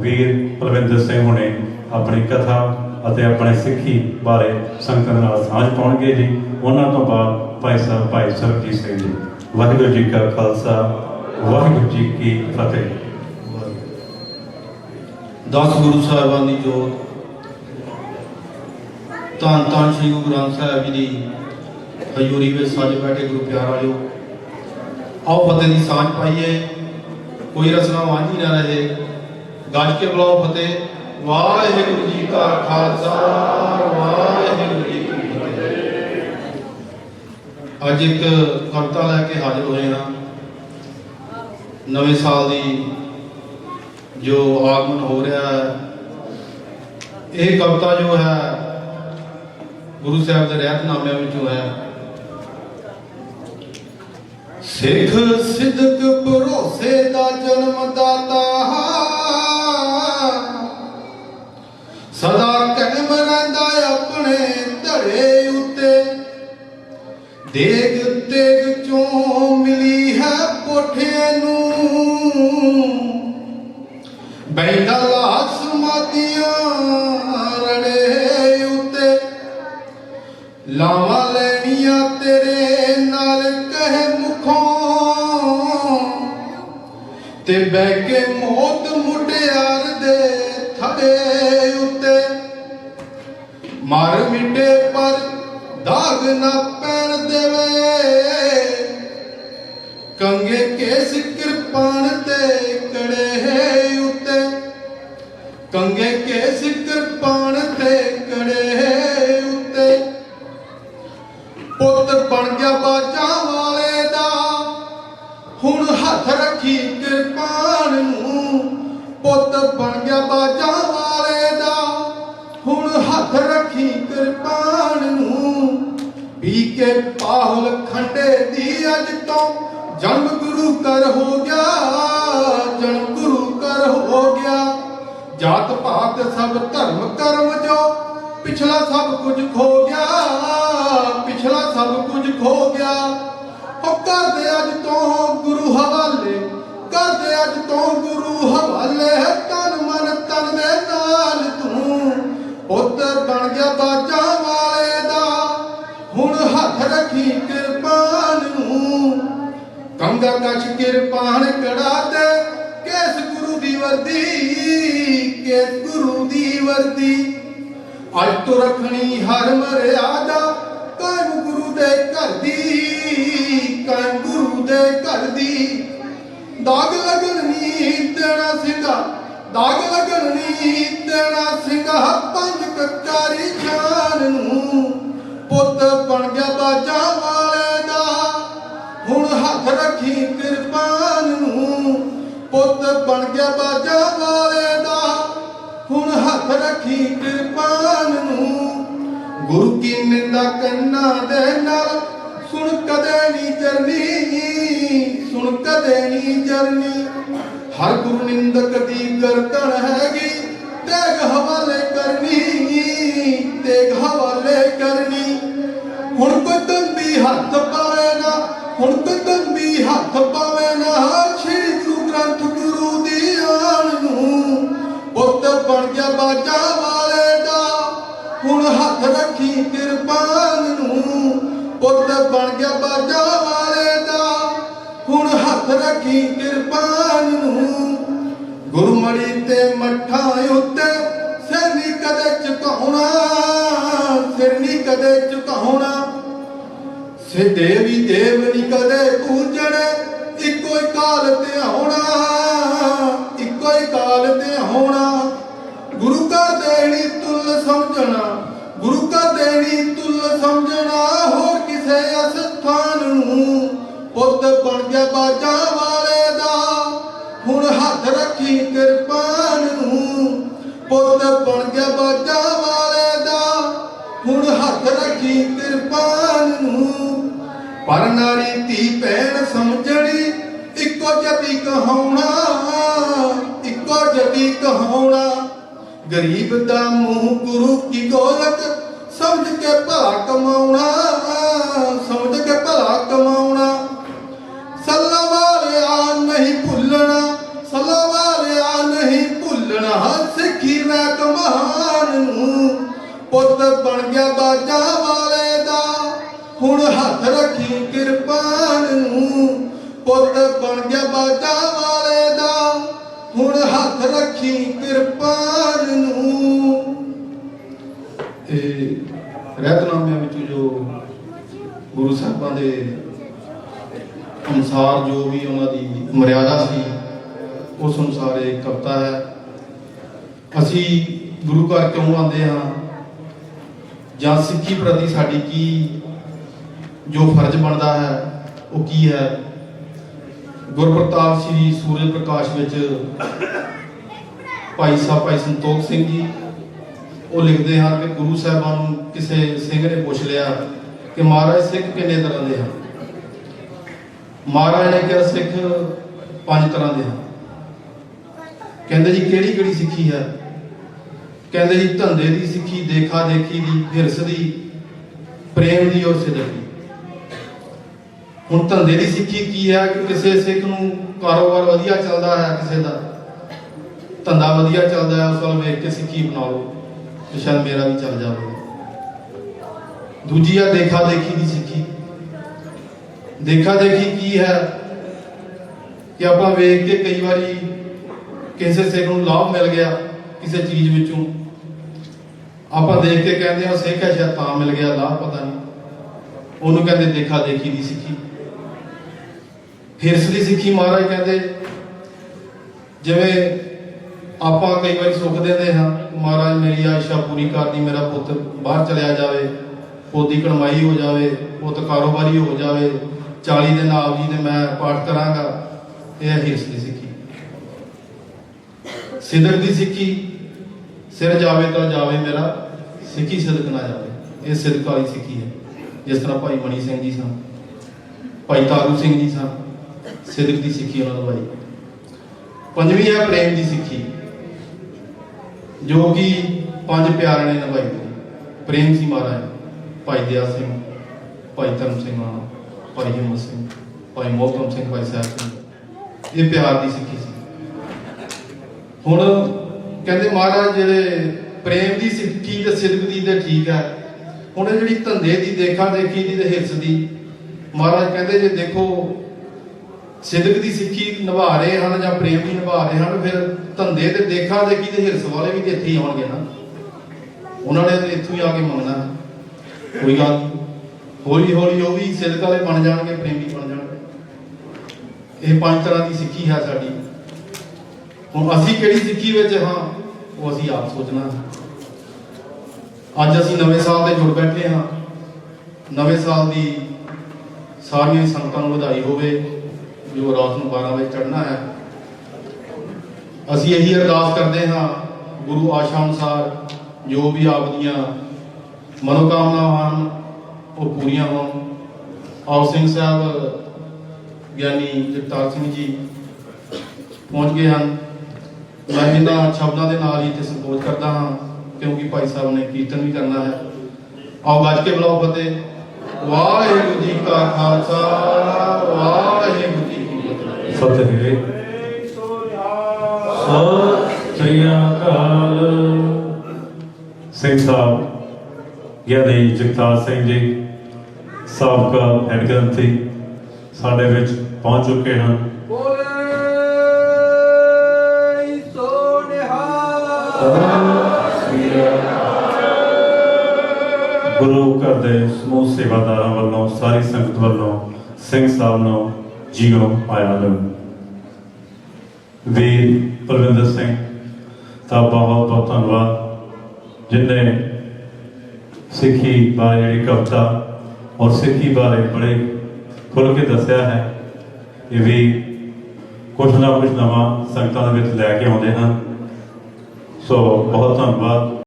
ਵੀਰ ਪਰਵਿੰਦਰ ਸਿੰਘ ਹੁਣੇ ਆਪਣੀ ਕਥਾ ਅਤੇ ਆਪਣੇ ਸਿੱਖੀ ਬਾਰੇ ਸੰਗਤ ਨਾਲ ਸਾਂਝ ਪਾਉਣਗੇ ਜੀ। ਉਹਨਾਂ ਤੋਂ ਬਾਅਦ ਭਾਈ ਸਾਹਿਬ, ਭਾਈ ਸਰਬਜੀਤ ਸਿੰਘ ਜੀ। ਵਾਹਿਗੁਰੂ ਜੀ ਕਾ ਖਾਲਸਾ, ਵਾਹਿਗੁਰੂ ਜੀ ਕੀ ਫਤਿਹ। ਦਸ ਗੁਰੂ ਸਾਹਿਬਾਨ ਦੀ ਜੋਤ। ਧੰਨ ਧੰਨ ਸ੍ਰੀ ਗੁਰੂ ਗ੍ਰੰਥ ਸਾਹਿਬ ਜੀ ਦੀ ਹਜ਼ੂਰੀ ਵਿੱਚ ਸੱਜ ਬੈਠੇ ਗੁਰੂ ਪਿਆਰ ਵਾਲਿਓ। ਆਓ ਫਤਿਹ ਦੀ ਸਾਂਝ ਪਾਈਏ। ਕੋਈ ਰਸਨਾ ਵਾਂਝੀ ਨਾ ਰਹੇ। ਗੱਜ ਕੇ ਬੁਲਾਓ ਫਤਿਹ। ਵਾਹਿਗੁਰੂ ਜੀ ਕਾ ਖਾਲਸਾ, ਵਾਹਿਗੁਰੂ ਜੀ ਕੀ ਫਤਿਹ। ਅੱਜ ਇੱਕ ਕਵਿਤਾ ਲੈ ਕੇ ਹਾਜ਼ਰ ਹੋਏ ਹਾਂ। ਨਵੇਂ ਸਾਲ ਦੀ ਜੋ ਆਗਮਨ ਹੋ ਰਿਹਾ ਹੈ, ਇਹ ਕਵਿਤਾ ਜੋ ਹੈ, ਗੁਰੂ ਸਾਹਿਬ ਦੇ ਰਹਿਤਨਾਮਿਆਂ ਵਿੱਚੋਂ ਹੈ। ਸਿੱਖ ਸਿੱਧਕ ਭਰੋਸੇ ਦਾ ਜਨਮ ਦਾਤਾ ਪੋਠੇ ਬੈਠਾ ਲਾਸ ਮਾਤੀਆਂ ਰੜੇ ਉੱਤੇ। ਲਾਵਾਂ ਲੈਣੀਆਂ ਤੇਰੇ ਨਾਲ ਕਹੇ ਮੁਖੋਂ। ਤੇ ਬਹਿ ਕੇ ਮੌਤ ਮੁਟਿਆਰ ਦੇ ਥੜੇ ਕੇ ਪਾਹੁਲ ਖੰਡੇ ਦੀ ਅੱਜ ਤੋਂ ਜਨਮ ਗੁਰੂ ਕਰ ਹੋ ਗਿਆ ਜਨਮ ਗੁਰੂ ਕਰ ਹੋ ਗਿਆ। ਜਾਤ ਪਾਤ ਸਭ ਧਰਮ ਕਰਮ ਜੋ ਪਿਛਲਾ ਸਭ ਕੁਝ ਖੋ ਗਿਆ, ਪਿਛਲਾ ਸਭ ਕੁਝ ਖੋ ਗਿਆ। ਉਹ ਕਰਦੇ ਅੱਜ ਤੋਂ ਗੁਰੂ ਹਵਾਲੇ, ਕਰਦੇ ਅੱਜ ਤੋਂ ਗੁਰੂ ਹਵਾਲੇ, ਤਨ ਮਨ ਤਨ ਦੇ ਨਾਲ ਤੂੰ ਪੁੱਤ ਬਣ ਗਿਆ ਬਾਜਾ। ਕੰਗਾ ਕਛ ਕਿਰਪਾਨ ਕੜਾ ਤੇ, ਕੇਸ ਗੁਰੂ ਦੀ ਵਰਦੀ, ਕੇਸ ਗੁਰੂ ਦੀ ਵਰਦੀ। ਅੱਜ ਤੋਂ ਰੱਖਣੀ ਹਰ ਮਰਿਆਦਾ ਕਾਇਮ ਗੁਰੂ ਦੇ ਘਰ ਦੀ, ਕਾਇਮ ਗੁਰੂ ਦੇ ਘਰ ਦੀ। ਦਾਗ ਲੱਗਣ ਨੀ ਦੇਣਾ ਸਿੰਘਾ, ਦਾਗ ਲੱਗਣ ਨੀ ਦੇਣਾ ਸਿੰਘਾ, ਪੰਜ ਕਕਾਰੀ ਜਾਨ ਨੂੰ ਪੁੱਤ ਬਣ ਗਿਆ ਬਾਜਾ ਵਾਲੇ ਹੁਣ ਹੱਥ ਰੱਖੀ ਕਿਰਪਾਨ ਨੂੰ। ਪੁੱਤ ਬਣ ਗਿਆ ਬਾਜਾ ਵਾਲੇ ਦਾ। ਹੁਣ ਹੱਥ ਰੱਖੀ ਕਿਰਪਾਨ ਨੂੰ। ਗੁਰੂ ਕੀ ਨਿੰਦਾ ਕੰਨਾਂ ਦੇ ਨਾਲ। ਸੁਣ ਕਦੇ ਨਹੀਂ ਜਰਨੀ ਸੁਣ ਕਦੇ ਨਹੀਂ ਜਰਨੀ ਹਰ ਗੁਰੂ ਨਿੰਦਕ ਦੀ ਗਰਦਨ ਹੈਗੀ। ਤੇਗ ਹਵਾਲੇ ਕਰਨੀ। ਤੇਗ ਹਵਾਲੇ ਕਰਨੀ। ਹੁਣ ਕੋਈ ਤੰਬੀ ਹੱਥ ਹੁਣ ਕੋਈ ਤੰਬੀ ਹੱਥ ਪਾਵੇ ਨਾ ਸ੍ਰੀ ਗੁਰੂ ਗ੍ਰੰਥ ਗੁਰੂ ਦੀ ਆਣ ਨੂੰ। ਪੁੱਤ ਬਣ ਗਿਆ ਬਾਜਾ ਵਾਲੇ ਦਾ, ਹੁਣ ਹੱਥ ਰੱਖੀ ਕਿਰਪਾਨ ਨੂੰ। ਪੁੱਤ ਬਣ ਗਿਆ ਬਾਜਾ ਵਾਲੇ ਦਾ, ਹੁਣ ਹੱਥ ਰੱਖੀ ਕਿਰਪਾਨ ਨੂੰ। ਗੁਰਮੜੀ ਤੇ ਮੱਠਾ ਉੱਤੇ ਸਿਰ ਨੀ ਕਦੇ ਝੁਕਾਉਣਾ, ਸਿਰ ਨੀ ਕਦੇ ਝੁਕਾਉਣਾ। ਸੇ ਦੇਵੀ ਦੇਵ ਨੀ ਕਦੇ ਪੂਜਣੇ, ਇੱਕੋ ਹੀ ਕਾਲ ਤੇ ਆਉਣਾ, ਇੱਕੋ ਹੀ ਕਾਲ ਤੇ ਆਉਣਾ। ਗੁਰੂ ਕਾ ਦੇਣੀ ਤੁਲ ਸਮਝਣਾ, ਗੁਰੂ ਘਰ ਦੇਣੀ ਤੁਲ ਸਮਝਣਾ, ਹੋਰ ਕਿਸੇ ਅਸਥਾਨ ਨੂੰ ਪੁੱਤ ਬਣ ਗਿਆ ਬਾਜਾ ਵਾਲੇ ਦਾ। ਹੁਣ ਹੱਥ ਰੱਖੀ ਕਿਰਪਾਨ ਨੂੰ ਪੁੱਤ ਬਣ ਗਿਆ ਬਾਜਾ ਪਰ ਨਾਰੀ ਧੀ ਭੈਣ ਸਮਝਣੀ, ਇੱਕੋ ਜਤੀ ਕਹਾਉਣਾ, ਇੱਕੋ ਜਤੀ ਕਹਾਉਣਾ। ਗਰੀਬ ਦਾ ਮੂੰਹ ਗੁਰੂ ਕੀ ਗੋਲਕ ਸਮਝ ਕੇ ਭਲਾ ਕਮਾਉਣਾ, ਸਮਝ ਕੇ ਭਲਾ ਕਮਾਉਣਾ। ਸੱਲਾ ਵਾਲਿਆ ਨਹੀਂ ਭੁੱਲਣਾ, ਸੱਲਾ ਵਾਲਿਆ ਨਹੀਂ ਭੁੱਲਣਾ, ਸਿੱਖੀ ਮੈਂ ਕਮਾਨ ਨੂੰ ਪੁੱਤ ਬਣ ਗਿਆ ਬਾਜਾ ਵਾਲੇ। ਹੁਣ ਹੱਥ ਰੱਖੀ ਕਿਰਪਾਨ ਨੂੰ, ਪੁੱਤ ਬਣ ਗਿਆ ਬਾਜਾ ਵਾਲੇ ਦਾ। ਹੁਣ ਹੱਥ ਰੱਖੀ ਕਿਰਪਾਨ ਨੂੰ। ਇਹ ਰਹਿਤਨਾਮਿਆਂ ਵਿੱਚੋਂ ਜੋ ਗੁਰੂ ਸਾਹਿਬਾਂ ਦੇ ਅਨੁਸਾਰ ਜੋ ਵੀ ਉਹਨਾਂ ਦੀ ਮਰਿਆਦਾ ਸੀ, ਉਸ ਅਨੁਸਾਰ ਇਹ ਕਵਿਤਾ ਹੈ। ਅਸੀਂ ਗੁਰੂ ਘਰ ਕਿਉਂ ਆਉਂਦੇ ਹਾਂ? ਜਾਂ ਸਿੱਖੀ ਪ੍ਰਤੀ ਸਾਡੀ ਕੀ ਜੋ ਫਰਜ਼ ਬਣਦਾ ਹੈ, ਉਹ ਕੀ ਹੈ? ਗੁਰਪ੍ਰਤਾਪ ਸ੍ਰੀ ਸੂਰਜ ਪ੍ਰਕਾਸ਼ ਵਿੱਚ ਭਾਈ ਸਾਹਿਬ ਭਾਈ ਸੰਤੋਖ ਸਿੰਘ ਜੀ, ਉਹ ਲਿਖਦੇ ਹਨ ਕਿ ਗੁਰੂ ਸਾਹਿਬਾਨ ਨੂੰ ਕਿਸੇ ਸਿੰਘ ਨੇ ਪੁੱਛ ਲਿਆ ਕਿ ਮਹਾਰਾਜ ਸਿੱਖ ਕਿੰਨੇ ਤਰ੍ਹਾਂ ਦੇ ਹਨ? ਮਹਾਰਾਜ ਨੇ ਕਿਹਾ ਸਿੱਖ ਪੰਜ ਤਰ੍ਹਾਂ ਦੇ ਹਨ। ਕਹਿੰਦੇ ਜੀ, ਕਿਹੜੀ ਕਿਹੜੀ ਸਿੱਖੀ ਹੈ? ਕਹਿੰਦੇ ਜੀ, ਧੰਦੇ ਦੀ ਸਿੱਖੀ, ਦੇਖਾ ਦੇਖੀ ਦੀ, ਹਿਰਸ ਦੀ, ਪ੍ਰੇਮ ਦੀ ਔਰ ਸਿਦਕ ਦੀ। ਹੁਣ ਧੰਦੇ ਦੀ ਸਿੱਖੀ ਕੀ ਹੈ ਕਿ ਕਿਸੇ ਸਿੱਖ ਨੂੰ ਕਾਰੋਬਾਰ ਵਧੀਆ ਚੱਲਦਾ ਹੈ, ਕਿਸੇ ਦਾ ਧੰਦਾ ਵਧੀਆ ਚੱਲਦਾ ਹੈ, ਉਸ ਵੱਲ ਵੇਖ ਕੇ ਸਿੱਖੀ ਬਣਾ ਤੇ ਸ਼ਾਇਦ ਮੇਰਾ ਵੀ ਚੱਲ ਜਾਵੇ। ਦੂਜੀ ਆ ਦੇਖਾ ਦੇਖੀ ਦੀ ਸਿੱਖੀ। ਦੇਖਾ ਦੇਖੀ ਕੀ ਹੈ ਕਿ ਆਪਾਂ ਵੇਖ ਕੇ ਕਈ ਵਾਰੀ ਕਿਸੇ ਸਿੱਖ ਨੂੰ ਲਾਭ ਮਿਲ ਗਿਆ ਕਿਸੇ ਚੀਜ਼ ਵਿੱਚੋਂ। ਆਪਾਂ ਦੇਖ ਕੇ ਕਹਿੰਦੇ ਆ ਸਿੱਖ ਹੈ, ਸ਼ਾਇਦ ਤਾਂ ਮਿਲ ਗਿਆ, ਲਾਭ ਪਤਾ ਨਹੀਂ। ਉਹਨੂੰ ਕਹਿੰਦੇ ਦੇਖਾ ਦੇਖੀ ਦੀ ਸਿੱਖੀ। ਹਿਰਸ ਦੀ ਸਿੱਖੀ ਮਹਾਰਾਜ ਕਹਿੰਦੇ, ਜਿਵੇਂ ਆਪਾਂ ਕਈ ਵਾਰੀ ਸੁੱਖ ਦਿੰਦੇ ਹਾਂ, ਮਹਾਰਾਜ ਮੇਰੀ ਆਇਸ਼ਾ ਪੂਰੀ ਕਰਦੀ, ਮੇਰਾ ਪੁੱਤ ਬਾਹਰ ਚਲਿਆ ਜਾਵੇ ਪੋਦੀ ਕਣਮਾਈ ਹੋ ਜਾਵੇ, ਪੁੱਤ ਕਾਰੋਬਾਰੀ ਹੋ ਜਾਵੇ 40 ਦਿਨ ਆਪ ਜੀ ਨੇ ਮੈਂ ਪਾਠ ਕਰਾਂਗਾ, ਇਹ ਹੈ ਹਿਰਸ ਦੀ ਸਿੱਖੀ। ਸਿਦਕ ਦੀ ਸਿੱਖੀ, ਸਿਰ ਜਾਵੇ ਤਾਂ ਜਾਵੇ ਮੇਰਾ, ਸਿੱਖੀ ਸਿਦਕ ਨਾ ਜਾਵੇ, ਇਹ ਸਿਦਕ ਵਾਲੀ ਸਿੱਖੀ ਹੈ, ਜਿਸ ਤਰ੍ਹਾਂ ਭਾਈ ਮਣੀ ਸਿੰਘ ਜੀ ਸਨ, ਭਾਈ ਤਾਰੂ ਸਿੰਘ ਜੀ ਸਨ। ਸਿਦਕ ਦੀ ਸਿੱਖੀ ਉਹਨਾਂ ਦਾ ਭਾਈ ਪੰਜਵੀਂ ਹੈ ਪ੍ਰੇਮ ਦੀ ਸਿੱਖੀ, ਜੋ ਕਿ ਪੰਜ ਪਿਆਰਿਆਂ ਨੇ ਨਿਭਾਈ ਪ੍ਰੇਮ ਸੀ ਮਹਾਰਾਜ, ਭਾਈ ਦਿਆ ਸਿੰਘ, ਭਾਈ ਧਰਮ ਸਿੰਘ ਭਾਈ ਹਿੰਮਤ ਸਿੰਘ, ਭਾਈ ਮੋਹਕਮ ਸਿੰਘ, ਭਾਈ ਸਾਹਿਬ ਸਿੰਘ। ਇਹ ਪਿਆਰ ਦੀ ਸਿੱਖੀ ਸੀ। ਹੁਣ ਕਹਿੰਦੇ ਮਹਾਰਾਜ, ਜਿਹੜੇ ਪ੍ਰੇਮ ਦੀ ਸਿੱਖੀ ਤੇ ਸਿਦਕ ਦੀ ਤੇ ਠੀਕ ਹੈ। ਹੁਣ ਜਿਹੜੀ ਧੰਦੇ ਦੀ ਦੇਖਾ ਦੇਖੀ ਦੀ ਤੇ ਹਿਰਸ ਦੀ, ਮਹਾਰਾਜ ਕਹਿੰਦੇ ਜੇ ਦੇਖੋ ਸਿਦਕ ਦੀ ਸਿੱਖੀ ਨਿਭਾ ਰਹੇ ਹਨ ਜਾਂ ਪ੍ਰੇਮ ਦੀ ਨਿਭਾ ਰਹੇ ਹਨ, ਫਿਰ ਧੰਦੇ ਤੇ ਦੇਖਾ ਦੇਖੀ ਤੇ ਹਿਰਸ ਵਾਲੇ ਵੀ ਤੇ ਇੱਥੇ ਹੀ ਆਉਣਗੇ ਨਾ। ਉਹਨਾਂ ਨੇ ਤੇ ਇੱਥੋਂ ਹੀ ਆ ਕੇ ਮੰਗਣਾ ਕੋਈ ਗੱਲ ਹੌਲੀ ਹੌਲੀ ਉਹ ਵੀ ਸਿਦਕ ਵਾਲੇ ਬਣ ਜਾਣਗੇ, ਪ੍ਰੇਮੀ ਬਣ ਜਾਣਗੇ। ਇਹ ਪੰਜ ਤਰ੍ਹਾਂ ਦੀ ਸਿੱਖੀ ਹੈ ਸਾਡੀ। ਹੁਣ ਅਸੀਂ ਕਿਹੜੀ ਸਿੱਖੀ ਵਿੱਚ ਹਾਂ, ਉਹ ਅਸੀਂ ਆਪ ਸੋਚਣਾ। ਅੱਜ ਅਸੀਂ ਨਵੇਂ ਸਾਲ ਤੇ ਜੁੜ ਬੈਠੇ ਹਾਂ। ਨਵੇਂ ਸਾਲ ਦੀ ਸਾਰੀਆਂ ਸੰਗਤਾਂ ਨੂੰ ਵਧਾਈ ਹੋਵੇ। ਜੋ ਰਾਤ ਨੂੰ 12 ਵਜੇ ਚੜ੍ਹਨਾ ਹੈ। ਅਸੀਂ ਇਹੀ ਅਰਦਾਸ ਕਰਦੇ ਹਾਂ ਗੁਰੂ ਆਸ਼ਾ ਅਨੁਸਾਰ, ਜੋ ਵੀ ਆਪ ਦੀਆਂ ਮਨੋਕਾਮਨਾਵਾਂ ਹਨ, ਉਹ ਪੂਰੀਆਂ ਹੋਣ। ਆਪ ਸਿੰਘ ਸਾਹਿਬ, ਗਿਆਨੀ ਜਗਤਾਰ ਸਿੰਘ ਜੀ ਪਹੁੰਚ ਗਏ ਹਨ। ਮੈਂ ਇਹਨਾਂ ਸ਼ਬਦਾਂ ਦੇ ਨਾਲ ਹੀ ਤੇ ਸੰਤੋਖ ਕਰਦਾ ਹਾਂ, ਕਿਉਂਕਿ ਭਾਈ ਸਾਹਿਬ ਨੇ ਕੀਰਤਨ ਵੀ ਕਰਨਾ ਹੈ। ਆਓ ਗੱਜ ਕੇ ਬੁਲਾਓ ਫਤਿਹ। ਵਾਹਿਗੁਰੂ ਜੀ ਕਾ ਖਾਲਸਾ। ਸਤਿ ਸ੍ਰੀ ਅਕਾਲ ਸਿੰਘ ਸਾਹਿਬ ਗਿਆਨੀ ਜਗਤਾਰ ਸਿੰਘ ਜੀ ਸਾਬਕਾ ਹੈਡ ਗ੍ਰੰਥੀ ਸਾਡੇ ਵਿੱਚ ਪਹੁੰਚ ਚੁੱਕੇ ਹਨ ਬੋਲੇ ਸੋ ਨਿਹਾਲ ਗੁਰੂ ਘਰ ਦੇ ਸਮੂਹ ਸੇਵਾਦਾਰਾਂ ਵੱਲੋਂ ਸਾਰੀ ਸੰਗਤ ਵੱਲੋਂ ਸਿੰਘ ਸਾਹਿਬ ਨੂੰ ਜੀਓ ਆਇਆ ਲੋ ਵੀਰ ਪਰਵਿੰਦਰ ਸਿੰਘ ਦਾ ਬਹੁਤ ਬਹੁਤ ਧੰਨਵਾਦ। ਜਿਨਨੇ ਸਿੱਖੀ ਬਾਰੇ ਜਿਹੜੀ ਕਵਿਤਾ ਔਰ ਸਿੱਖੀ ਬਾਰੇ ਬੜੇ ਖੁੱਲ੍ਹ ਕੇ ਦੱਸਿਆ ਹੈ, ਇਹ ਵੀ ਕੁਛ ਨਾ ਕੁਛ ਨਵਾਂ ਸੰਗਤਾਂ ਦੇ ਵਿੱਚ ਲੈ ਕੇ ਆਉਂਦੇ ਹਨ। ਸੋ ਬਹੁਤ ਧੰਨਵਾਦ।